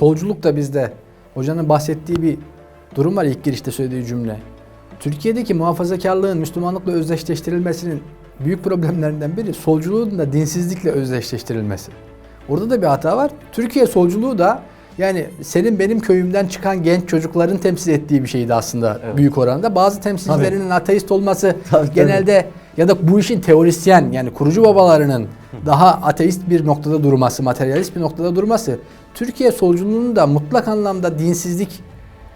Solculuk da bizde. Hocanın bahsettiği bir durum var ilk girişte söylediği cümle. Türkiye'deki muhafazakarlığın Müslümanlıkla özdeşleştirilmesinin büyük problemlerinden biri solculuğun da dinsizlikle özdeşleştirilmesi. Orada da bir hata var. Türkiye solculuğu da yani senin benim köyümden çıkan genç çocukların temsil ettiği bir şeydi aslında Evet. büyük oranda. Bazı temsilcilerinin ateist olması Tabii, tabii. Ya da bu işin teorisyen yani kurucu babalarının daha ateist bir noktada durması, materyalist bir noktada durması Türkiye solculuğunun da mutlak anlamda dinsizlik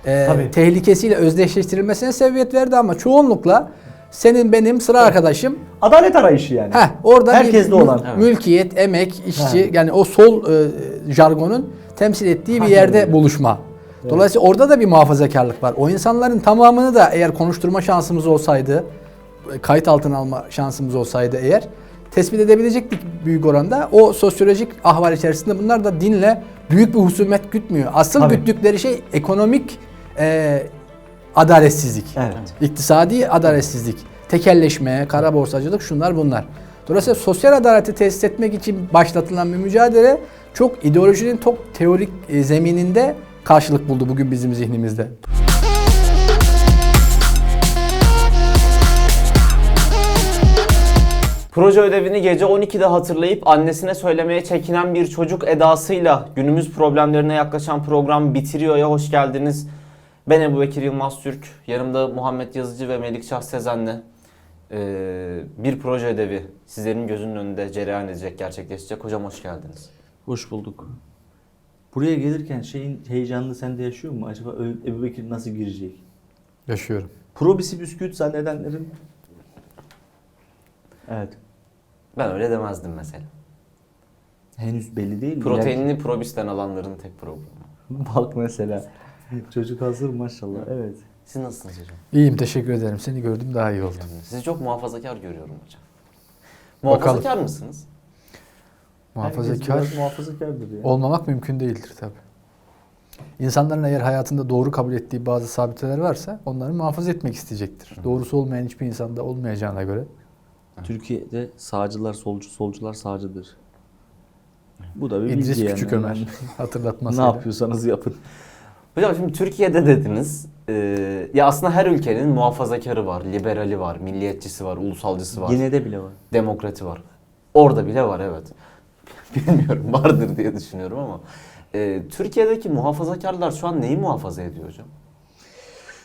e, Tabii. tehlikesiyle özdeşleştirilmesine sebebiyet verdi ama çoğunlukla senin benim sıra arkadaşım Adalet arayışı yani. Heh, orada bir Herkeste mül- olan. Evet. mülkiyet, emek, işçi Evet. yani o sol e, jargonun temsil ettiği bir yerde öyle. buluşma. Dolayısıyla orada da bir muhafazakarlık var. O insanların tamamını da eğer konuşturma şansımız olsaydı, kayıt altına alma şansımız olsaydı eğer tespit edebilecektik büyük oranda. O sosyolojik ahval içerisinde bunlar da dinle büyük bir husumet gütmüyor. Asıl Tabii. güttükleri şey ekonomik e, adaletsizlik. Evet. İktisadi adaletsizlik, tekelleşme, kara borsacılık şunlar bunlar. Dolayısıyla sosyal adaleti tesis etmek için başlatılan bir mücadele çok ideolojinin çok teorik e, zemininde karşılık buldu bugün bizim zihnimizde. Proje ödevini gece 12'de hatırlayıp annesine söylemeye çekinen bir çocuk edasıyla günümüz problemlerine yaklaşan program bitiriyor'ya hoş geldiniz. Ben Ebu Bekir Yılmaz Türk, yanımda Muhammed Yazıcı ve Melikşah Sezen'le ee, bir proje ödevi sizlerin gözünün önünde cereyan edecek, gerçekleşecek. Hocam hoş geldiniz. Hoş bulduk. Buraya gelirken şeyin heyecanını sende yaşıyor mu? Acaba Ebu Bekir nasıl girecek? Yaşıyorum. Probisi bisküvit zannedenlerin... Evet. Ben öyle demezdim mesela. Henüz belli değil. Proteinini probisten alanların tek. İleriki- Bak mesela. Çocuk hazır maşallah. Evet. Siz nasılsınız hocam? İyiyim teşekkür ederim. Seni gördüm daha iyi oldum. Sizi çok muhafazakar görüyorum hocam. Bakalım. Muhafazakar mısınız? Herkes Muhafazakar muhafazakardır ya. olmamak mümkün değildir tabi. İnsanların eğer hayatında doğru kabul ettiği bazı sabiteler varsa onları muhafaza etmek isteyecektir. Doğrusu olmayan hiçbir insanda olmayacağına göre. Türkiye'de sağcılar solcu, solcular sağcıdır. Bu da bir İdris bilgi yani. Küçük Ömer ne hatırlatmasıyla. yapıyorsanız yapın. Hocam şimdi Türkiye'de dediniz. Ee, ya aslında her ülkenin muhafazakarı var, liberali var, milliyetçisi var, ulusalcısı var, Yine de bile var. demokrati var. Orada bile var evet. Bilmiyorum vardır diye düşünüyorum ama. Ee, Türkiye'deki muhafazakarlar şu an neyi muhafaza ediyor hocam?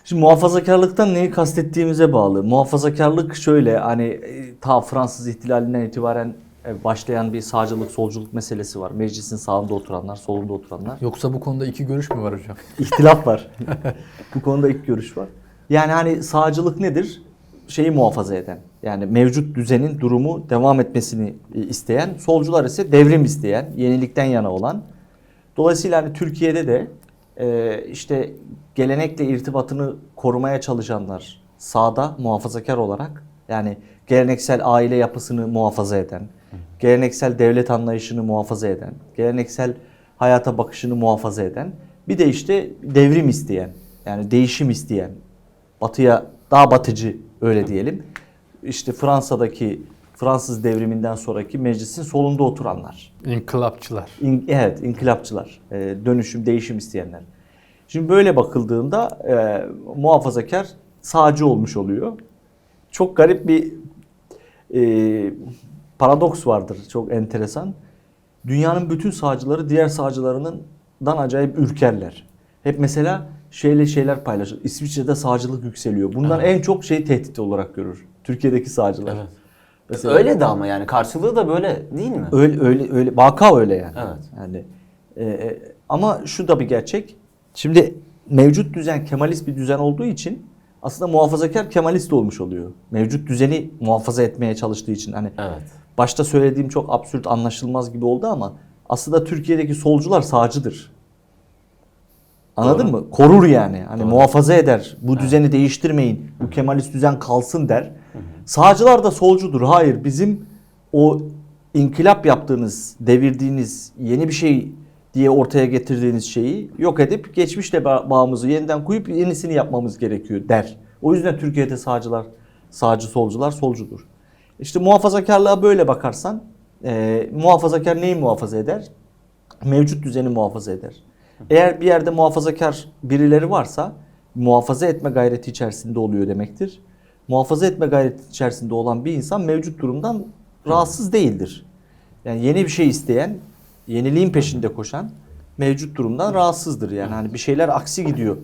Şimdi muhafazakarlıktan neyi kastettiğimize bağlı. Muhafazakarlık şöyle hani e, ta Fransız ihtilalinden itibaren e, başlayan bir sağcılık solculuk meselesi var. Meclisin sağında oturanlar, solunda oturanlar. Yoksa bu konuda iki görüş mü var hocam? İhtilaf var. Bu konuda ilk görüş var. Yani hani sağcılık nedir? Şeyi muhafaza eden. Yani mevcut düzenin durumu devam etmesini e, isteyen. Solcular ise devrim isteyen, yenilikten yana olan. Dolayısıyla hani Türkiye'de de e, işte gelenekle irtibatını korumaya çalışanlar sağda muhafazakar olarak yani geleneksel aile yapısını muhafaza eden, geleneksel devlet anlayışını muhafaza eden, geleneksel hayata bakışını muhafaza eden, bir de işte devrim isteyen, yani değişim isteyen, batıya daha batıcı öyle diyelim. İşte Fransa'daki Fransız devriminden sonraki meclisin solunda oturanlar. İnkılapçılar. İn- evet, inkılapçılar, e, dönüşüm, değişim isteyenler. Şimdi böyle bakıldığında e, muhafazakar sağcı olmuş oluyor. Çok garip bir e, paradoks vardır, çok enteresan. Dünyanın bütün sağcıları diğer sağcılarından acayip ürkerler. Hep mesela şeyle şeyler paylaşır. İsviçre'de sağcılık yükseliyor. Bundan en çok şey tehdit olarak görür. Türkiye'deki sağcılar. Evet. Mesela- Öyle de ama yani karşılığı da böyle değil mi? Öyle öyle öyle vaka öyle yani. Evet. Yani e, e, ama şu da bir gerçek. Şimdi mevcut düzen Kemalist bir düzen olduğu için aslında muhafazakar Kemalist olmuş oluyor. Mevcut düzeni muhafaza etmeye çalıştığı için hani Evet. başta söylediğim çok absürt anlaşılmaz gibi oldu ama aslında Türkiye'deki solcular sağcıdır. Anladın Doğru. mı? Korur yani. Hani Doğru. muhafaza eder. Bu düzeni değiştirmeyin. Bu Kemalist düzen kalsın der. Sağcılar da solcudur. Hayır bizim o inkılap yaptığınız, devirdiğiniz, yeni bir şey diye ortaya getirdiğiniz şeyi yok edip geçmişle ba- bağımızı yeniden koyup yenisini yapmamız gerekiyor der. O yüzden Türkiye'de sağcılar, sağcı solcular solcudur. İşte muhafazakarlığa böyle bakarsan, e, muhafazakar neyi muhafaza eder? Mevcut düzeni muhafaza eder. Eğer bir yerde muhafazakar birileri varsa muhafaza etme gayreti içerisinde oluyor demektir. Muhafaza etme gayreti içerisinde olan bir insan mevcut durumdan rahatsız değildir. Yani yeni bir şey isteyen, yeniliğin peşinde koşan mevcut durumdan rahatsızdır. Yani hani bir şeyler aksi gidiyor.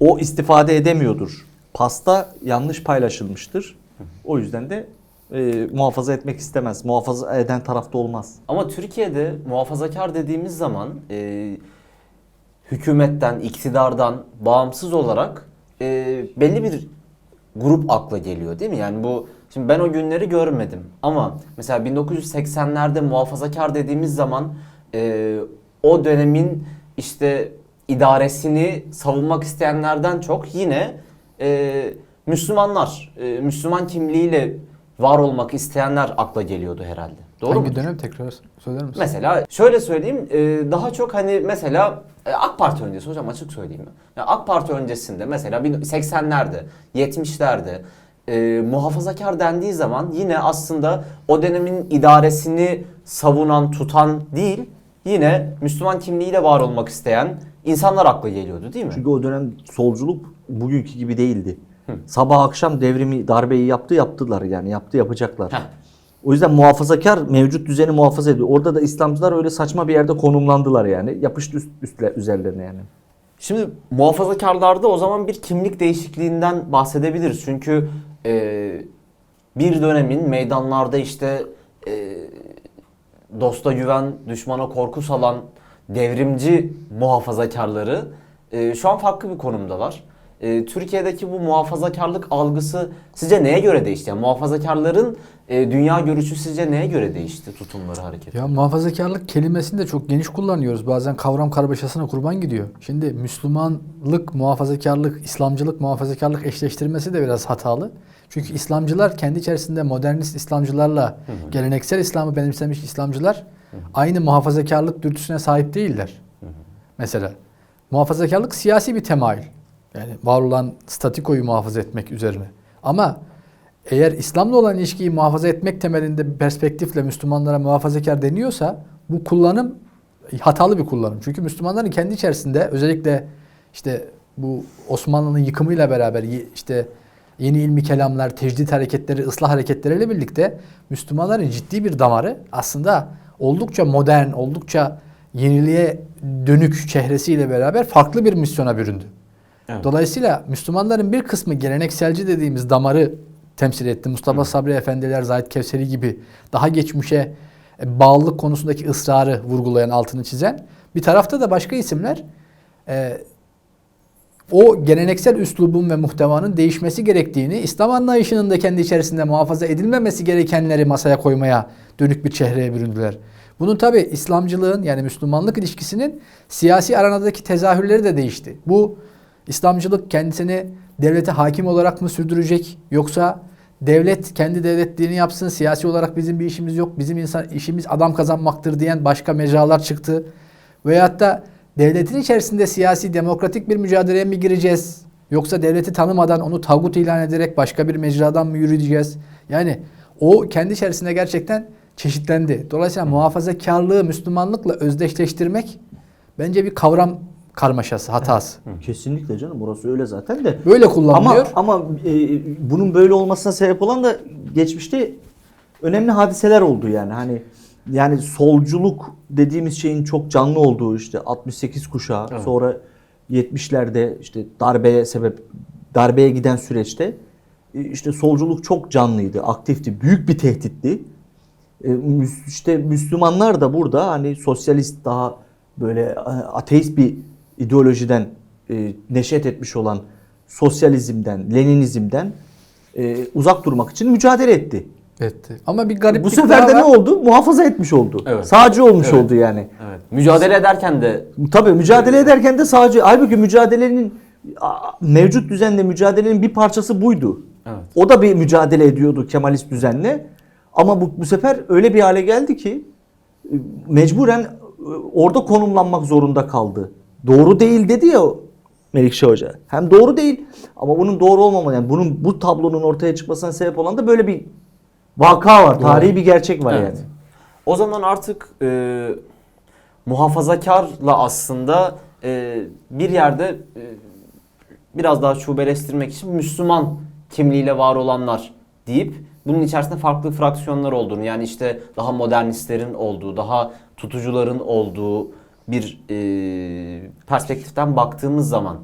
O istifade edemiyordur. Pasta yanlış paylaşılmıştır. O yüzden de e, muhafaza etmek istemez. Muhafaza eden tarafta olmaz. Ama Türkiye'de muhafazakar dediğimiz zaman e, hükümetten, iktidardan bağımsız olarak e, belli bir grup akla geliyor değil mi? Yani bu şimdi ben o günleri görmedim ama mesela 1980'lerde muhafazakar dediğimiz zaman e, o dönemin işte idaresini savunmak isteyenlerden çok yine e, Müslümanlar, e, Müslüman kimliğiyle var olmak isteyenler akla geliyordu herhalde. Doğru Hangi mu? dönem tekrar söyler misin? Mesela şöyle söyleyeyim e, daha çok hani mesela e, AK Parti öncesi hocam açık söyleyeyim mi? Ya AK Parti öncesinde mesela 80'lerde 70'lerde e, muhafazakar dendiği zaman yine aslında o dönemin idaresini savunan tutan değil yine Müslüman kimliğiyle var olmak isteyen insanlar akla geliyordu değil mi? Çünkü o dönem solculuk bugünkü gibi değildi. Sabah akşam devrimi darbeyi yaptı yaptılar yani yaptı yapacaklar. Heh. O yüzden muhafazakar mevcut düzeni muhafaza ediyor. Orada da İslamcılar öyle saçma bir yerde konumlandılar yani. Yapıştı üst, üstler, üzerlerine yani. Şimdi muhafazakarlarda o zaman bir kimlik değişikliğinden bahsedebiliriz. Çünkü e, bir dönemin meydanlarda işte e, dosta güven, düşmana korku salan devrimci muhafazakarları e, şu an farklı bir konumdalar. E, Türkiye'deki bu muhafazakarlık algısı sizce neye göre değişti? Yani muhafazakarların e, dünya görüşü sizce neye göre değişti tutumları, hareketi? Ya muhafazakarlık kelimesini de çok geniş kullanıyoruz. Bazen kavram karmaşasına kurban gidiyor. Şimdi Müslümanlık, muhafazakarlık, İslamcılık, muhafazakarlık eşleştirmesi de biraz hatalı. Çünkü İslamcılar kendi içerisinde modernist İslamcılarla geleneksel İslam'ı benimsemiş İslamcılar aynı muhafazakarlık dürtüsüne sahip değiller. Mesela muhafazakarlık siyasi bir temayül. Yani var olan statikoyu muhafaza etmek üzerine. Ama eğer İslam'la olan ilişkiyi muhafaza etmek temelinde bir perspektifle Müslümanlara muhafazakar deniyorsa bu kullanım hatalı bir kullanım. Çünkü Müslümanların kendi içerisinde özellikle işte bu Osmanlı'nın yıkımıyla beraber işte yeni ilmi kelamlar, tecdit hareketleri, ıslah hareketleriyle birlikte Müslümanların ciddi bir damarı aslında oldukça modern, oldukça yeniliğe dönük çehresiyle beraber farklı bir misyona büründü. Evet. Dolayısıyla Müslümanların bir kısmı gelenekselci dediğimiz damarı temsil etti. Mustafa Sabri Efendiler, Zahid Kevseri gibi daha geçmişe e, bağlılık konusundaki ısrarı vurgulayan, altını çizen. Bir tarafta da başka isimler e, o geleneksel üslubun ve muhtevanın değişmesi gerektiğini, İslam anlayışının da kendi içerisinde muhafaza edilmemesi gerekenleri masaya koymaya dönük bir çehreye büründüler. Bunun tabi İslamcılığın yani Müslümanlık ilişkisinin siyasi aranadaki tezahürleri de değişti. Bu İslamcılık kendisini devlete hakim olarak mı sürdürecek yoksa devlet kendi devletliğini yapsın siyasi olarak bizim bir işimiz yok bizim insan işimiz adam kazanmaktır diyen başka mecralar çıktı. Veyahut da devletin içerisinde siyasi demokratik bir mücadeleye mi gireceğiz? Yoksa devleti tanımadan onu tağut ilan ederek başka bir mecradan mı yürüyeceğiz? Yani o kendi içerisinde gerçekten çeşitlendi. Dolayısıyla muhafazakarlığı Müslümanlıkla özdeşleştirmek bence bir kavram karmaşası, hatası. Kesinlikle canım orası öyle zaten de. Böyle kullanılıyor. Ama ama e, bunun böyle olmasına sebep olan da geçmişte önemli hadiseler oldu yani. Hani yani solculuk dediğimiz şeyin çok canlı olduğu işte 68 kuşağı Evet. sonra 70'lerde işte darbeye sebep darbeye giden süreçte e, işte solculuk çok canlıydı, aktifti, büyük bir tehditti. E, işte Müslümanlar da burada hani sosyalist daha böyle e, ateist bir ideolojiden e, neşet etmiş olan sosyalizmden, Leninizmden e, uzak durmak için mücadele etti. Etti. Ama bir gariplik Bu sefer de ne oldu? Muhafaza etmiş oldu. Evet. Sağcı olmuş Evet. oldu yani. Evet. Mücadele ederken de Tabii mücadele ederken de sağcı. Halbuki mücadelenin mevcut düzenle mücadelenin bir parçası buydu. Evet. O da bir mücadele ediyordu Kemalist düzenle. Ama bu, bu sefer öyle bir hale geldi ki e, mecburen e, orada konumlanmak zorunda kaldı. Doğru değil dedi ya Melikşah Hoca. Hem doğru değil ama bunun doğru olmama yani bunun bu tablonun ortaya çıkmasına sebep olan da böyle bir vaka var. Tarihi bir gerçek var Evet. yani. O zaman artık e, muhafazakarla aslında e, bir yerde e, biraz daha şubeleştirmek için Müslüman kimliğiyle var olanlar deyip bunun içerisinde farklı fraksiyonlar olduğunu yani işte daha modernistlerin olduğu, daha tutucuların olduğu bir e, perspektiften baktığımız zaman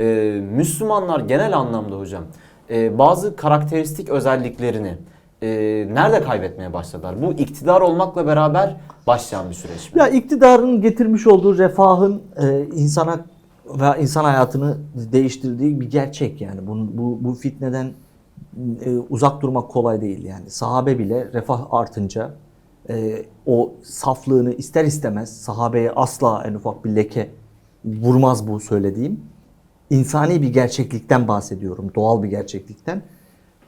e, Müslümanlar genel anlamda hocam e, bazı karakteristik özelliklerini e, nerede kaybetmeye başladılar? Bu iktidar olmakla beraber başlayan bir süreç mi? Ya iktidarın getirmiş olduğu refahın e, insana ve insan hayatını değiştirdiği bir gerçek yani. Bu, bu, bu fitneden e, uzak durmak kolay değil yani. Sahabe bile refah artınca e, o saflığını ister istemez sahabeye asla en ufak bir leke vurmaz bu söylediğim. İnsani bir gerçeklikten bahsediyorum. Doğal bir gerçeklikten.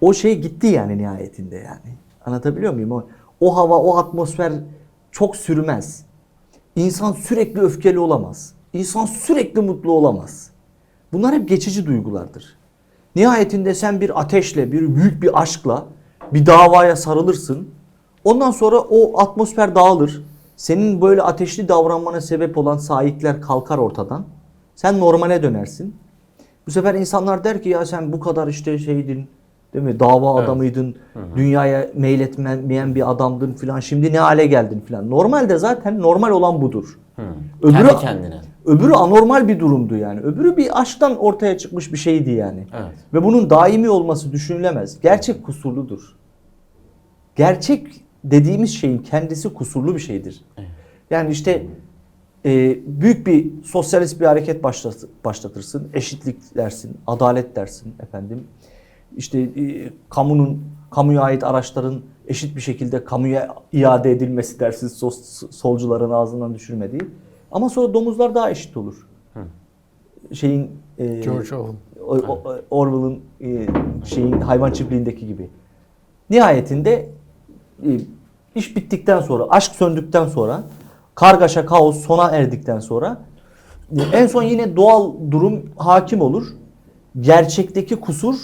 O şey gitti yani nihayetinde yani. Anlatabiliyor muyum? O, o hava, o atmosfer çok sürmez. İnsan sürekli öfkeli olamaz. İnsan sürekli mutlu olamaz. Bunlar hep geçici duygulardır. Nihayetinde sen bir ateşle, bir büyük bir aşkla bir davaya sarılırsın. Ondan sonra o atmosfer dağılır. Senin böyle ateşli davranmana sebep olan sahipler kalkar ortadan. Sen normale dönersin. Bu sefer insanlar der ki ya sen bu kadar işte şeydin, değil mi? Dava Evet. adamıydın, dünyaya meyletmeyen bir adamdın filan. Şimdi ne hale geldin filan. Normalde zaten normal olan budur. Hı. Öbürü- Kendi kendine. Öbürü anormal bir durumdu yani. Öbürü bir aşktan ortaya çıkmış bir şeydi yani. Evet. Ve bunun daimi olması düşünülemez. Gerçek kusurludur. Gerçek dediğimiz şeyin kendisi kusurlu bir şeydir. Yani işte e, büyük bir sosyalist bir hareket başlat, başlatırsın. Eşitlik dersin, adalet dersin efendim. İşte e, kamunun, kamuya ait araçların eşit bir şekilde kamuya iade edilmesi dersin sos- solcuların ağzından düşürmediği. Ama sonra domuzlar daha eşit olur. Şeyin e, George Orwell. Orwell'ın e, şeyin hayvan çiftliğindeki gibi. Nihayetinde iş bittikten sonra, aşk söndükten sonra, kargaşa, kaos sona erdikten sonra e, en son yine doğal durum hakim olur. Gerçekteki kusur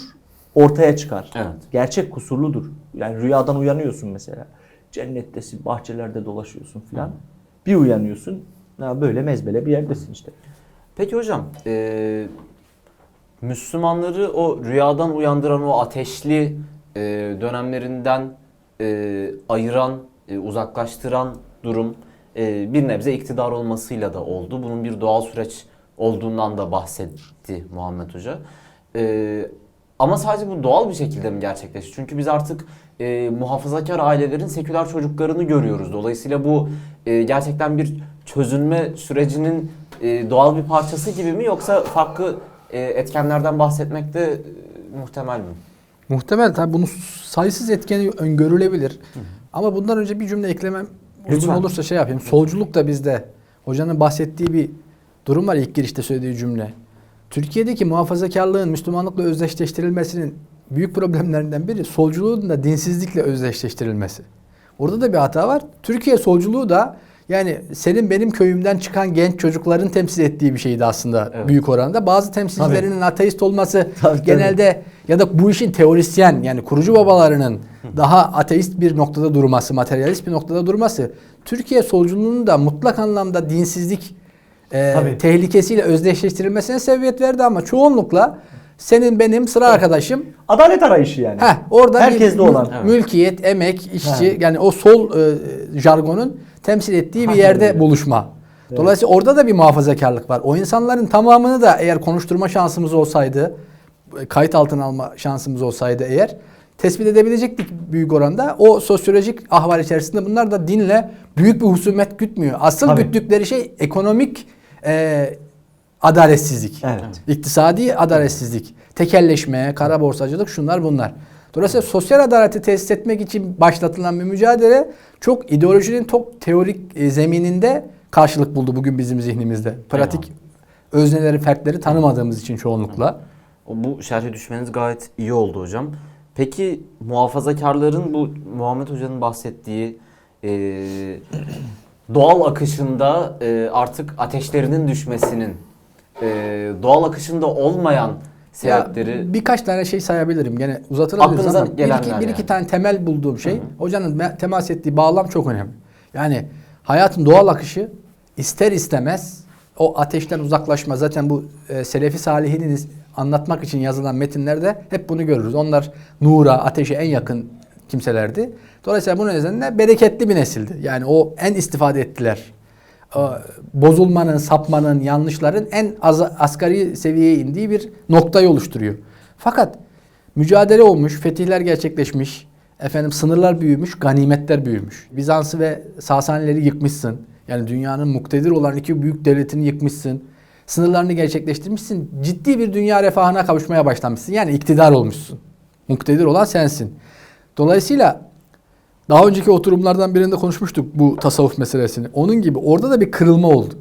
ortaya çıkar. Evet. Gerçek kusurludur. Yani rüyadan uyanıyorsun mesela. Cennettesin, bahçelerde dolaşıyorsun filan. Bir uyanıyorsun, ya böyle mezbele bir yerdesin işte. Peki hocam, e, Müslümanları o rüyadan uyandıran o ateşli e, dönemlerinden e, ayıran, e, uzaklaştıran durum e, bir nebze iktidar olmasıyla da oldu. Bunun bir doğal süreç olduğundan da bahsetti Muhammed Hoca. E, ama sadece bu doğal bir şekilde mi gerçekleşti? Çünkü biz artık e, muhafazakar ailelerin seküler çocuklarını görüyoruz. Dolayısıyla bu e, gerçekten bir çözülme sürecinin e, doğal bir parçası gibi mi yoksa farklı e, etkenlerden bahsetmek de e, muhtemel mi? Muhtemel tabii bunun sayısız etkeni öngörülebilir. Ama bundan önce bir cümle eklemem uygun olursa şey yapayım. Solculuk da bizde hocanın bahsettiği bir durum var ilk girişte söylediği cümle. Türkiye'deki muhafazakarlığın Müslümanlıkla özdeşleştirilmesinin büyük problemlerinden biri solculuğun da dinsizlikle özdeşleştirilmesi. Orada da bir hata var. Türkiye solculuğu da yani senin benim köyümden çıkan genç çocukların temsil ettiği bir şeydi aslında Evet. büyük oranda. Bazı temsilcilerinin ateist olması Tabii, tabii. genelde ya da bu işin teorisyen yani kurucu babalarının daha ateist bir noktada durması, materyalist bir noktada durması Türkiye solculuğunun da mutlak anlamda dinsizlik e, Tabii. tehlikesiyle özdeşleştirilmesine sebebiyet verdi ama çoğunlukla senin benim sıra arkadaşım Adalet arayışı yani. Heh, orada Herkeste bir mül- olan. Evet. mülkiyet, emek, işçi Ha. yani o sol e, jargonun temsil ettiği bir yerde öyle. buluşma. Dolayısıyla orada da bir muhafazakarlık var. O insanların tamamını da eğer konuşturma şansımız olsaydı, e, kayıt altına alma şansımız olsaydı eğer tespit edebilecektik büyük oranda. O sosyolojik ahval içerisinde bunlar da dinle büyük bir husumet gütmüyor. Asıl Tabii. güttükleri şey ekonomik e, adaletsizlik. Evet. İktisadi adaletsizlik, tekelleşme, kara borsacılık şunlar bunlar. Dolayısıyla sosyal adaleti tesis etmek için başlatılan bir mücadele çok ideolojinin çok teorik e, zemininde karşılık buldu bugün bizim zihnimizde. Pratik özneleri, fertleri tanımadığımız için çoğunlukla. Bu şerhe düşmeniz gayet iyi oldu hocam. Peki muhafazakarların bu Muhammed Hoca'nın bahsettiği e, doğal akışında e, artık ateşlerinin düşmesinin e, doğal akışında olmayan sebepleri Ya, birkaç tane şey sayabilirim. Gene Aklınıza ama bir iki, bir iki yani. tane temel bulduğum şey hocanın me- temas ettiği bağlam çok önemli. Yani hayatın doğal akışı ister istemez o ateşten uzaklaşma zaten bu e, Selefi Salihinin anlatmak için yazılan metinlerde hep bunu görürüz. Onlar nura, ateşe en yakın kimselerdi. Dolayısıyla bu nedenle bereketli bir nesildi. Yani o en istifade ettiler. Bozulmanın, sapmanın, yanlışların en az, asgari seviyeye indiği bir noktayı oluşturuyor. Fakat mücadele olmuş, fetihler gerçekleşmiş, efendim sınırlar büyümüş, ganimetler büyümüş. Bizans'ı ve Sasanileri yıkmışsın. Yani dünyanın muktedir olan iki büyük devletini yıkmışsın. Sınırlarını gerçekleştirmişsin. Ciddi bir dünya refahına kavuşmaya başlamışsın. Yani iktidar olmuşsun. Muktedir olan sensin. Dolayısıyla daha önceki oturumlardan birinde konuşmuştuk bu tasavvuf meselesini. Onun gibi orada da bir kırılma oldu.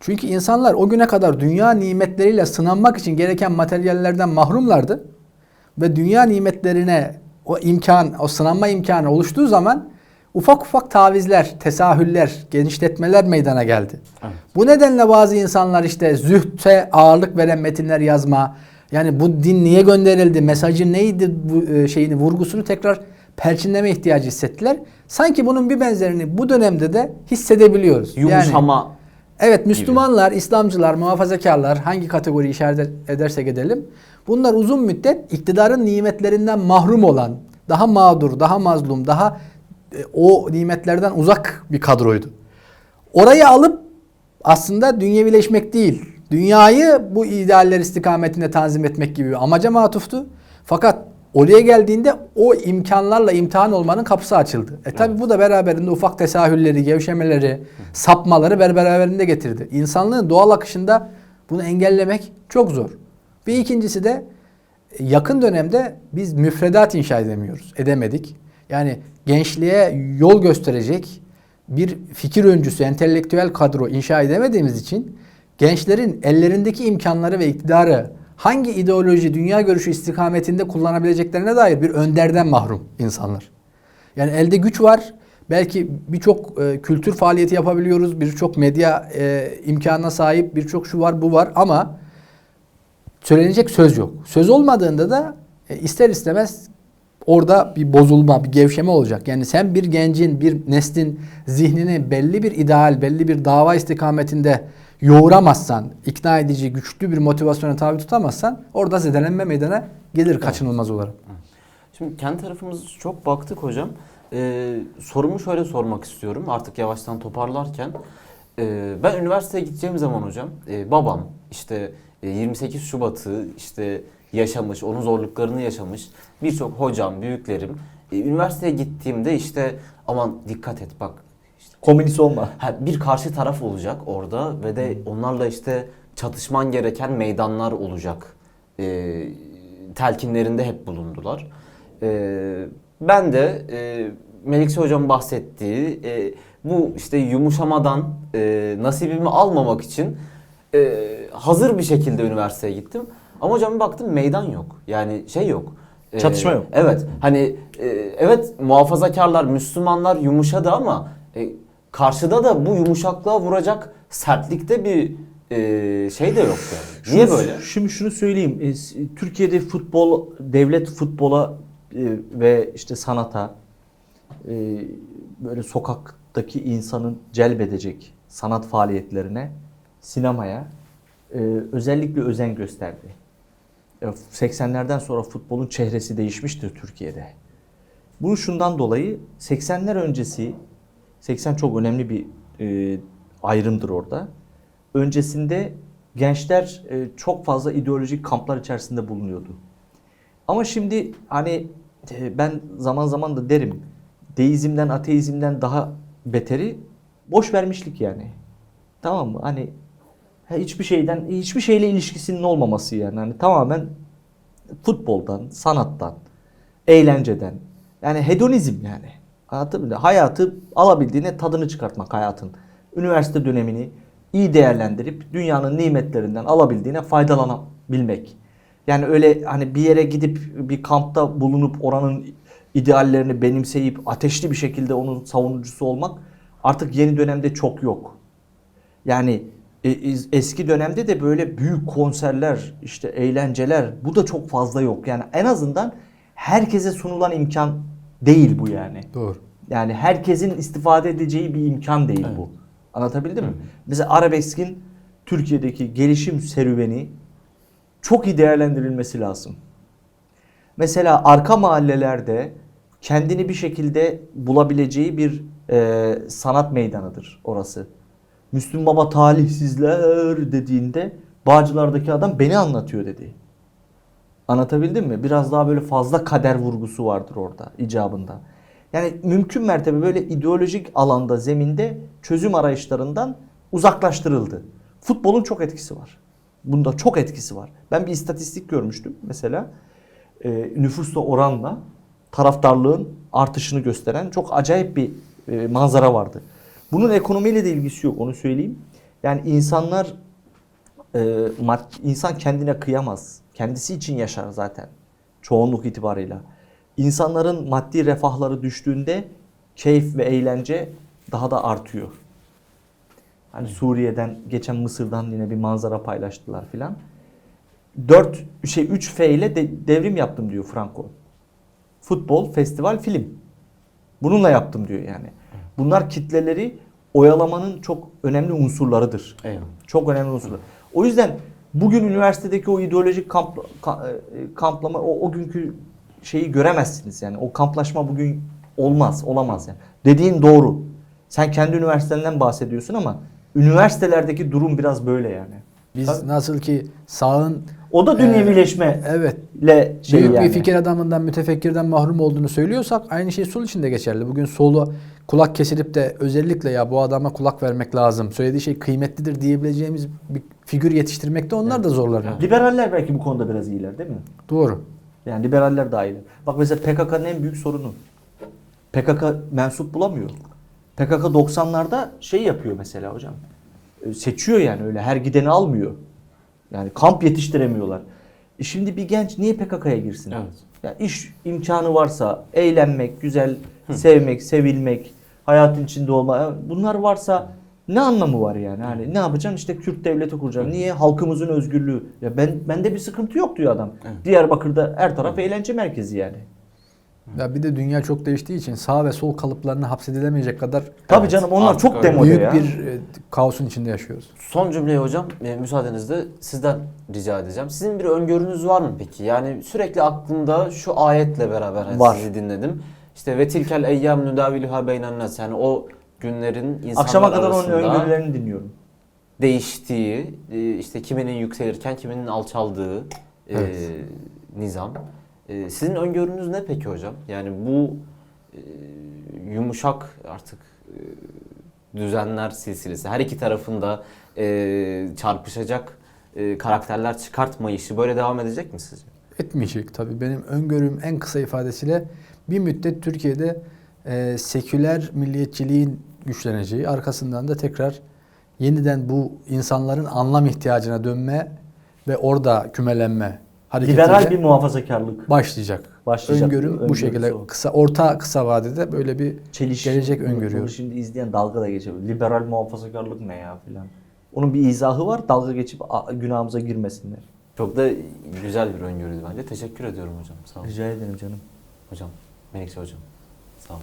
Çünkü insanlar o güne kadar dünya nimetleriyle sınanmak için gereken materyallerden mahrumlardı. Ve dünya nimetlerine o imkan, o sınanma imkanı oluştuğu zaman ufak ufak tavizler, tesahüller, genişletmeler meydana geldi. Evet. Bu nedenle bazı insanlar işte zühte ağırlık veren metinler yazma, yani bu din niye gönderildi, mesajı neydi bu e, şeyini, vurgusunu tekrar perçinleme ihtiyacı hissettiler. Sanki bunun bir benzerini bu dönemde de hissedebiliyoruz. Yani- Yumuşama Evet Müslümanlar, İslamcılar, muhafazakarlar hangi kategoriyi işaret edersek edelim. Bunlar uzun müddet iktidarın nimetlerinden mahrum olan, daha mağdur, daha mazlum, daha e, o nimetlerden uzak bir kadroydu. Orayı alıp aslında dünyevileşmek değil, dünyayı bu idealler istikametinde tanzim etmek gibi bir amaca matuftu. Fakat oraya geldiğinde o imkanlarla imtihan olmanın kapısı açıldı. E tabi bu da beraberinde ufak tesahülleri, gevşemeleri, sapmaları ber- beraberinde getirdi. İnsanlığın doğal akışında bunu engellemek çok zor. Bir ikincisi de e, yakın dönemde biz müfredat inşa edemiyoruz, edemedik. Yani gençliğe yol gösterecek bir fikir öncüsü, entelektüel kadro inşa edemediğimiz için gençlerin ellerindeki imkanları ve iktidarı hangi ideoloji, dünya görüşü istikametinde kullanabileceklerine dair bir önderden mahrum insanlar. Yani elde güç var. Belki birçok e, kültür faaliyeti yapabiliyoruz. Birçok medya e, imkanına sahip, birçok şu var, bu var ama söylenecek söz yok. Söz olmadığında da e, ister istemez orada bir bozulma, bir gevşeme olacak. Yani sen bir gencin, bir neslin zihnini belli bir ideal, belli bir dava istikametinde yoğuramazsan, ikna edici, güçlü bir motivasyona tabi tutamazsan orada zedelenme meydana gelir kaçınılmaz olarak. Şimdi kendi tarafımız çok baktık hocam. Ee, sorumu şöyle sormak istiyorum artık yavaştan toparlarken. Ee, ben üniversiteye gideceğim zaman hocam e, babam işte e, 28 Şubat'ı işte yaşamış, onun zorluklarını yaşamış birçok hocam, büyüklerim. e, üniversiteye gittiğimde işte aman dikkat et bak Komünist olma. Ha, bir karşı taraf olacak orada ve de onlarla işte çatışman gereken meydanlar olacak. Ee, telkinlerinde hep bulundular. Ee, ben de e, Melikşah Hocam bahsettiği e, bu işte yumuşamadan e, nasibimi almamak için e, hazır bir şekilde üniversiteye gittim. Ama hocam bir baktım meydan yok. Yani şey yok. Ee, Çatışma yok. Evet. Hani e, evet muhafazakarlar, Müslümanlar yumuşadı ama e, karşıda da bu yumuşaklığa vuracak sertlikte bir e, şey de yok yani. Niye böyle? Şimdi şunu söyleyeyim. E, Türkiye'de futbol, devlet futbola e, ve işte sanata e, böyle sokaktaki insanın celbedecek sanat faaliyetlerine, sinemaya özellikle özen gösterdi. E, 80'lerden sonra futbolun çehresi değişmiştir Türkiye'de. Bunu şundan dolayı 80'ler öncesi 80 çok önemli bir e, ayrımdır orada. Öncesinde gençler e, çok fazla ideolojik kamplar içerisinde bulunuyordu. Ama şimdi hani e, ben zaman zaman da derim deizmden ateizmden daha beteri boş vermişlik yani. Tamam mı? Hani ha, hiçbir şeyden hiçbir şeyle ilişkisinin olmaması yani. Hani tamamen futboldan, sanattan, eğlenceden. Yani hedonizm yani. Mı? Hayatı alabildiğine tadını çıkartmak hayatın. Üniversite dönemini iyi değerlendirip dünyanın nimetlerinden alabildiğine faydalanabilmek. Yani öyle hani bir yere gidip bir kampta bulunup oranın ideallerini benimseyip ateşli bir şekilde onun savunucusu olmak artık yeni dönemde çok yok. Yani e, es- eski dönemde de böyle büyük konserler, işte eğlenceler bu da çok fazla yok. Yani en azından herkese sunulan imkan değil bu yani. Doğru. Yani herkesin istifade edeceği bir imkan değil bu. Anlatabildim mi? Mesela arabeskin Türkiye'deki gelişim serüveni çok iyi değerlendirilmesi lazım. Mesela arka mahallelerde kendini bir şekilde bulabileceği bir e, sanat meydanıdır orası. Müslüm Baba talihsizler dediğinde Bağcılar'daki adam beni anlatıyor dedi. Anlatabildim mi? Biraz daha böyle fazla kader vurgusu vardır orada icabında. Yani mümkün mertebe böyle ideolojik alanda, zeminde çözüm arayışlarından uzaklaştırıldı. Futbolun çok etkisi var. Bunda çok etkisi var. Ben bir istatistik görmüştüm mesela. Ee, nüfusla oranla taraftarlığın artışını gösteren çok acayip bir e, manzara vardı. Bunun ekonomiyle de ilgisi yok onu söyleyeyim. Yani insanlar e, insan kendine kıyamaz. Kendisi için yaşar zaten. Çoğunluk itibarıyla. İnsanların maddi refahları düştüğünde keyif ve eğlence daha da artıyor. Hani Suriye'den geçen Mısır'dan yine bir manzara paylaştılar filan. 4 şey 3 F ile de- devrim yaptım diyor Franco. Futbol, festival, film. Bununla yaptım diyor yani. Bunlar kitleleri oyalamanın çok önemli unsurlarıdır. Eyvallah. Çok önemli unsurlar. O yüzden bugün üniversitedeki o ideolojik kamp, ka- e, kamplama o, o günkü şeyi göremezsiniz yani. O kamplaşma bugün olmaz, olamaz yani. Dediğin doğru. Sen kendi üniversitenden bahsediyorsun ama üniversitelerdeki durum biraz böyle yani. Biz nasıl ki sağın O da dünyevileşme evet ile şey büyük yani. bir fikir adamından, mütefekkirden mahrum olduğunu söylüyorsak aynı şey sol için de geçerli. Bugün solu kulak kesilip de özellikle ya bu adama kulak vermek lazım. Söylediği şey kıymetlidir diyebileceğimiz bir figür yetiştirmekte onlar da zorlanıyor. Liberaller belki bu konuda biraz iyiler değil mi? Doğru. Yani liberaller daha iyiler. Bak mesela PKK'nın en büyük sorunu. PKK mensup bulamıyor. PKK 90'larda şey yapıyor mesela hocam. Seçiyor yani öyle her gideni almıyor. Yani kamp yetiştiremiyorlar. E şimdi bir genç niye PKK'ya girsin? Evet. Ya iş imkanı varsa eğlenmek, güzel sevmek, sevilmek, hayatın içinde olma bunlar varsa ne anlamı var yani? Hani ne yapacaksın? İşte Kürt devleti kuracaksın. Niye? Halkımızın özgürlüğü. Ya ben bende bir sıkıntı yok diyor adam. Diyarbakır'da her taraf eğlence merkezi yani. Ya bir de dünya çok değiştiği için sağ ve sol kalıplarına hapsedilemeyecek kadar Tabii Evet, canım onlar artık çok öyle. demode büyük ya. bir e, kaosun içinde yaşıyoruz. Son cümleyi hocam e, müsaadenizle sizden rica edeceğim. Sizin bir öngörünüz var mı peki? Yani sürekli aklımda şu ayetle beraber hani Var. sizi dinledim. İşte ve tilkel eyyam nudaviluha beynen nas. Yani o günlerin insanlar Akşama kadar onun arasında öngörülerini dinliyorum. değiştiği, e, işte kiminin yükselirken kiminin alçaldığı e, Evet. nizam. E, Sizin öngörünüz ne peki hocam? Yani bu e, yumuşak artık e, düzenler silsilesi her iki tarafında e, çarpışacak e, karakterler çıkartmayışı böyle devam edecek mi sizce? Etmeyecek tabii. Benim öngörüm en kısa ifadesiyle bir müddet Türkiye'de e, seküler milliyetçiliğin güçleneceği, arkasından da tekrar yeniden bu insanların anlam ihtiyacına dönme ve orada kümelenme hareketiyle Liberal bir muhafazakarlık. başlayacak. Başlayacak. Öngörüm bu şekilde o. kısa orta kısa vadede böyle bir Çeliş. gelecek. Bunu şimdi izleyen dalga da geçebilir. Liberal muhafazakarlık ne ya filan. Onun bir izahı var. Dalga geçip günahımıza girmesinler. Çok da güzel bir öngörüydü bence. Teşekkür ediyorum hocam. Sağ olun. Rica ederim canım. Hocam, Menekşe hocam. Sağ olun.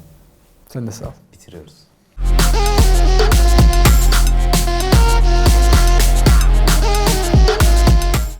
Sen de sağ ol. Bitiriyoruz.